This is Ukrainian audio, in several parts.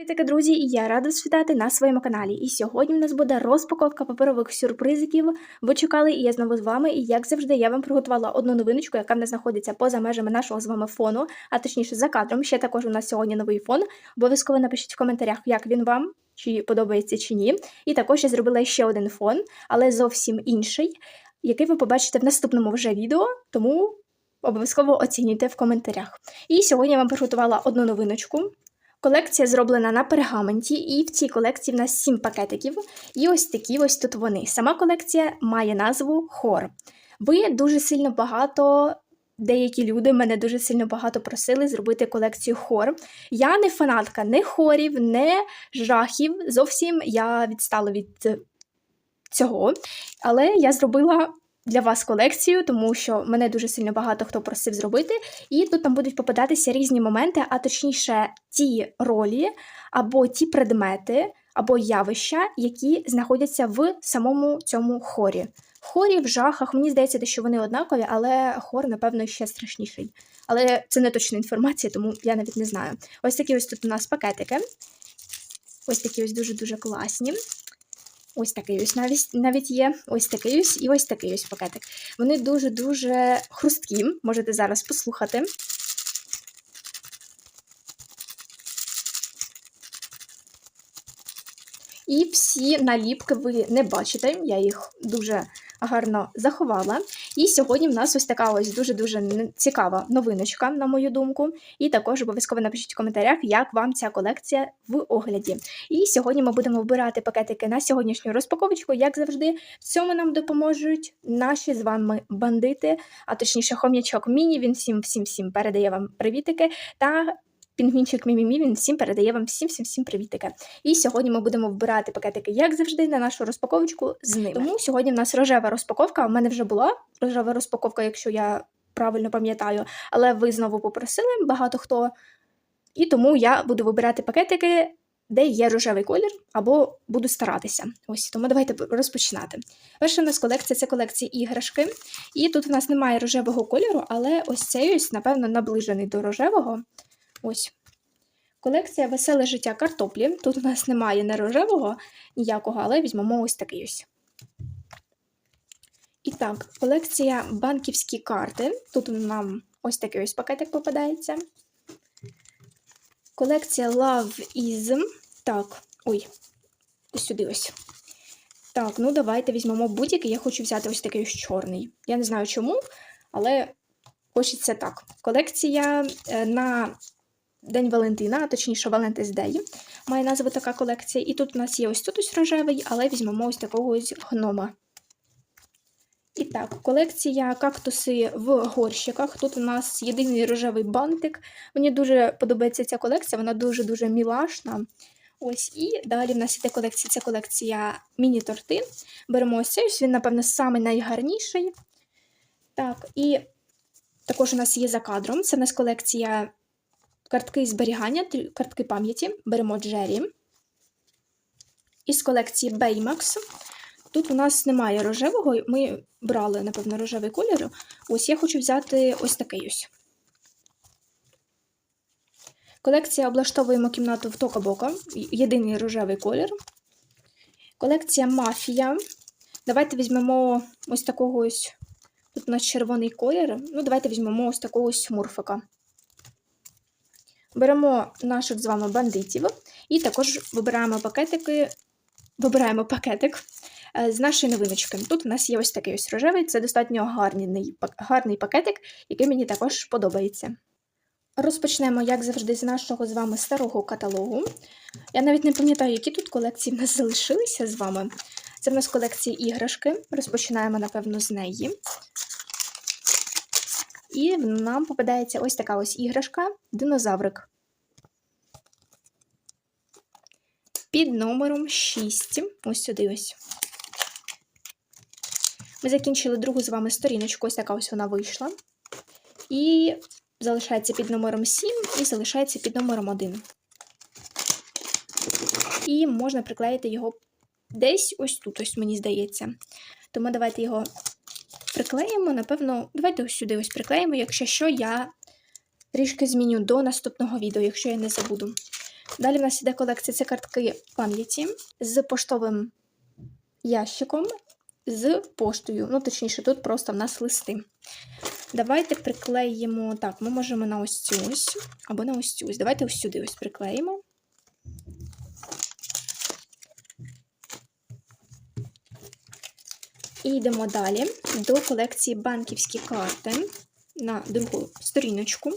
Привітики, друзі, і я рада вас на своєму каналі. І сьогодні в нас буде розпаковка паперових сюрпризиків. Ви чекали, і я знову з вами. І як завжди, я вам приготувала одну новиночку, яка в нас знаходиться поза межами нашого з вами фону, а точніше за кадром. Ще також у нас сьогодні новий фон. Обов'язково напишіть в коментарях, як він вам. Чи подобається чи ні. І також я зробила ще один фон, але зовсім інший, який ви побачите в наступному вже відео, тому обов'язково оцінюйте в коментарях. І сьогодні я вам приготувала одну новиночку. Колекція зроблена на пергаменті, і в цій колекції в нас 7 пакетиків. І ось такі ось тут вони. Сама колекція має назву Хор. Ви дуже сильно багато. Деякі люди мене дуже сильно багато просили зробити колекцію хор. Я не фанатка не хорів, не жахів. Зовсім я відстала від цього. Але я зробила для вас колекцію, тому що мене дуже сильно багато хто просив зробити. І тут там будуть попадатися різні моменти, а точніше, ті ролі або ті предмети, або явища, які знаходяться в самому цьому хорі. Хорі, в жахах, мені здається, що вони однакові, але хор, напевно, ще страшніший. Але це не точна інформація, тому я навіть не знаю. Ось такі ось тут у нас пакетики. Ось такі ось дуже-дуже класні. Ось такий ось навіть навіть є. Ось такий ось і ось такий ось пакетик. Вони дуже-дуже хрусткі, можете зараз послухати. І всі наліпки ви не бачите, я їх дуже гарно заховала. І сьогодні в нас ось така ось дуже-дуже цікава новиночка, на мою думку. І також обов'язково напишіть в коментарях, як вам ця колекція в огляді. І сьогодні ми будемо вибирати пакетики на сьогоднішню розпаковочку, як завжди. В цьому нам допоможуть наші з вами бандити, а точніше, хом'ячок Міні. Він всім всім всім передає вам привітики. та Пінгвінчик Мімімі, він всім передає вам всім-всім-всім привітики. І сьогодні ми будемо вбирати пакетики, як завжди, на нашу розпаковочку з ними. Тому сьогодні в нас рожева розпаковка. У мене вже була рожева розпаковка, якщо я правильно пам'ятаю, але ви знову попросили багато хто. І тому я буду вибирати пакетики, де є рожевий колір, або буду старатися. Ось тому давайте розпочинати. Перша у нас колекція це колекція іграшки. І тут в нас немає рожевого кольору, але ось цей ось, напевно, наближений до рожевого. Ось. Колекція Веселе життя картоплі. Тут у нас немає не рожевого ніякого, але візьмемо ось такий ось. І так, колекція банківські карти. Тут нам ось такий ось пакетик попадається. Колекція Love Is. Так, ой, ось сюди ось. Так, ну давайте візьмемо будь-який. Я хочу взяти ось такий ось чорний. Я не знаю чому, але хочеться так. Колекція на День Валентина, а точніше Valentine's Day, має назву така колекція. І тут у нас є ось тут ось рожевий, але візьмемо ось такого ось гнома. І так, колекція кактуси в горщиках. Тут у нас єдиний рожевий бантик. Мені дуже подобається ця колекція, вона дуже-дуже мілашна. Ось, І далі в нас іде колекція це колекція міні-торти. Беремо ось цей, він, напевно, самий найгарніший. Так, і також у нас є за кадром. Це в нас колекція картки зберігання, картки пам'яті. Беремо Джері. Із колекції Baymax. Тут у нас немає рожевого, ми брали, напевно, рожевий кольор. Ось я хочу взяти ось такий ось. Колекція облаштовуємо кімнату в Тока-Бока. Єдиний рожевий колір. Колекція Мафія. Давайте візьмемо ось такого ось. Тут у нас червоний колір. Ну, давайте візьмемо ось такого ось мурфика. Беремо наших з вами бандитів і також вибираємо пакетики, вибираємо пакетик з нашої новиночки. Тут у нас є ось такий ось рожевий, це достатньо гарний, гарний пакетик, який мені також подобається. Розпочнемо, як завжди, з нашого з вами старого каталогу. Я навіть не пам'ятаю, які тут колекції в нас залишилися з вами. Це в нас колекції іграшки. Розпочинаємо, напевно, з неї. І нам попадається ось така ось іграшка динозаврик. Під номером 6. Ось сюди ось. Ми закінчили другу з вами сторіночку, ось така ось вона вийшла. І залишається під номером 7 і залишається під номером 1. І можна приклеїти його десь ось тут, ось мені здається. Тому давайте його приклеїмо, напевно, давайте ось сюди ось приклеїмо, якщо що, я трішки зміню до наступного відео, якщо я не забуду. Далі в нас іде колекція це картки пам'яті з поштовим ящиком, з поштою. Ну, точніше, тут просто в нас листи. Давайте приклеїмо. Так, ми можемо на ось цю ось або на ось цю ось. Давайте ось сюди ось приклеїмо. І йдемо далі до колекції банківські карти на другу сторіночку.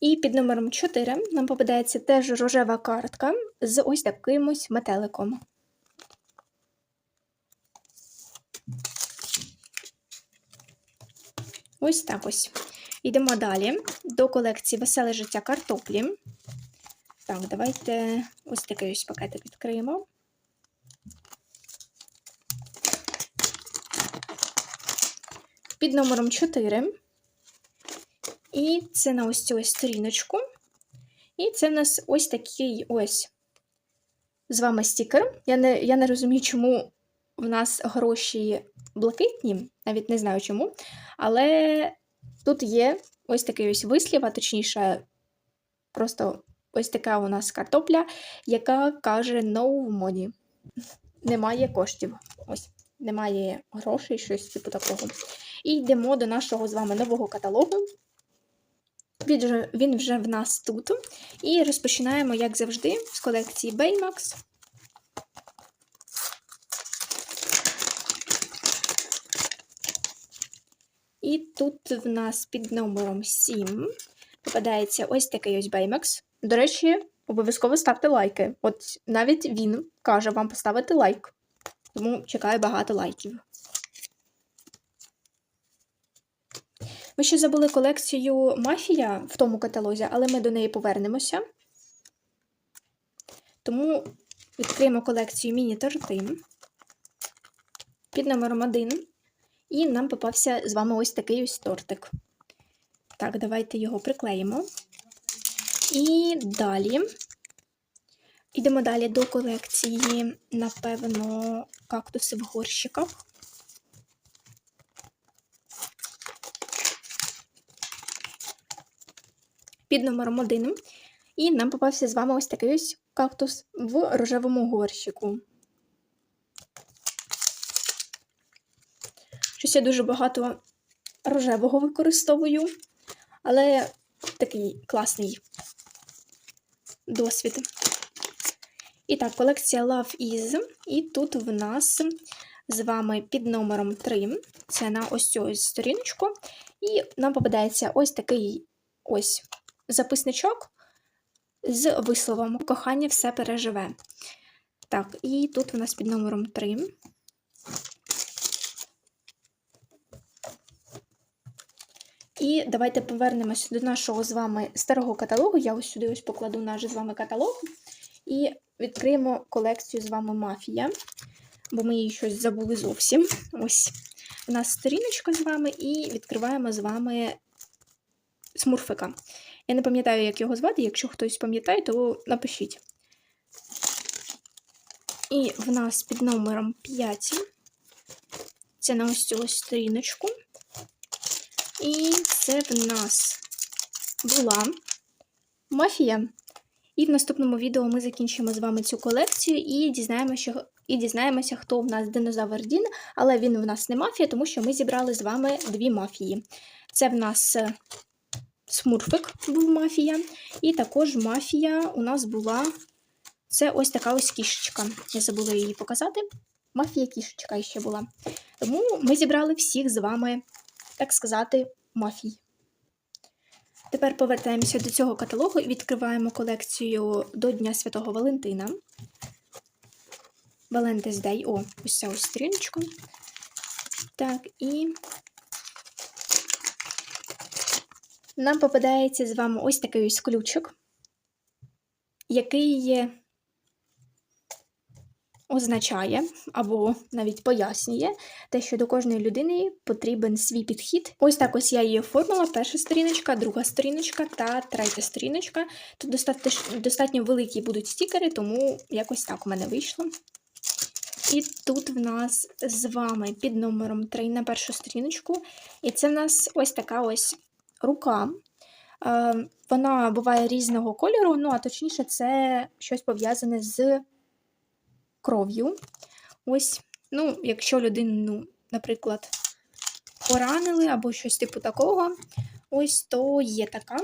І під номером 4 нам попадається теж рожева картка з ось таким ось метеликом. Ось так ось. Йдемо далі до колекції Веселе життя картоплі. Так, давайте ось такий ось пакетик відкриємо. Під номером 4. І це на ось цю ось сторіночку. І це в нас ось такий ось з вами стікер. Я не, я не розумію, чому в нас гроші блакитні, навіть не знаю чому. Але тут є ось такий ось вислів, а точніше, просто ось така у нас картопля, яка каже no money. Немає коштів. Ось, немає грошей, щось типу такого. І йдемо до нашого з вами нового каталогу. Він вже, в нас тут. І розпочинаємо, як завжди, з колекції Baymax. І тут в нас під номером 7 попадається ось такий ось Baymax. До речі, обов'язково ставте лайки. От навіть він каже вам поставити лайк. Тому чекаю багато лайків. Ми ще забули колекцію Мафія в тому каталозі, але ми до неї повернемося. Тому відкриємо колекцію міні-торти під номером 1. І нам попався з вами ось такий ось тортик. Так, давайте його приклеїмо. І далі. Йдемо далі до колекції, напевно, кактуси в горщиках. Під номером 1. І нам попався з вами ось такий ось кактус в рожевому горщику. Щось я дуже багато рожевого використовую, але такий класний досвід. І так, колекція Love Is. І тут в нас з вами під номером 3. Це на ось цю ось сторіночку. І нам попадається ось такий ось записничок з висловом Кохання все переживе. Так, і тут у нас під номером 3. І давайте повернемося до нашого з вами старого каталогу. Я ось сюди ось покладу наш з вами каталог. І відкриємо колекцію з вами мафія, бо ми її щось забули зовсім. Ось у нас сторіночка з вами, і відкриваємо з вами смурфика. Я не пам'ятаю, як його звати. Якщо хтось пам'ятає, то напишіть. І в нас під номером 5. Це на ось цю ось сторіночку. І це в нас була мафія. І в наступному відео ми закінчимо з вами цю колекцію і дізнаємося, і дізнаємося, хто в нас динозавр Дін, але він в нас не мафія, тому що ми зібрали з вами дві мафії. Це в нас смурфик був мафія, і також мафія у нас була це ось така ось кішечка. Я забула її показати. Мафія кішечка ще була. Тому ми зібрали всіх з вами так сказати, мафій. Тепер повертаємося до цього каталогу і відкриваємо колекцію до Дня Святого Валентина. Valentine's Day. О, ось ця ось сторіночка. Так, і нам попадається з вами ось такий ось ключик, який означає або навіть пояснює те, що до кожної людини потрібен свій підхід. Ось так ось я її оформила: перша сторіночка, друга сторіночка та третя сторіночка. Тут достатньо, достатньо великі будуть стікери, тому якось так у мене вийшло. І тут в нас з вами під номером 3 на першу сторіночку. І це в нас ось така ось рука. Е, вона буває різного кольору, ну а точніше, це щось пов'язане з кров'ю. Ось, ну, якщо людину, ну, наприклад, поранили або щось типу такого, ось то є така.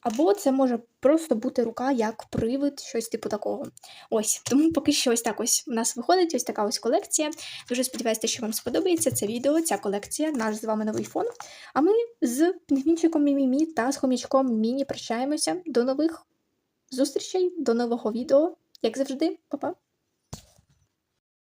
Або це може просто бути рука як привид, щось типу такого. Ось, тому поки що ось так ось у нас виходить ось така ось колекція. Дуже сподіваюся, що вам сподобається це відео, ця колекція, наш з вами новий фон. А ми з пінгвінчиком Мімімі та з хомічком Міні прощаємося. До нових зустрічей, до нового відео. Як завжди, па-па!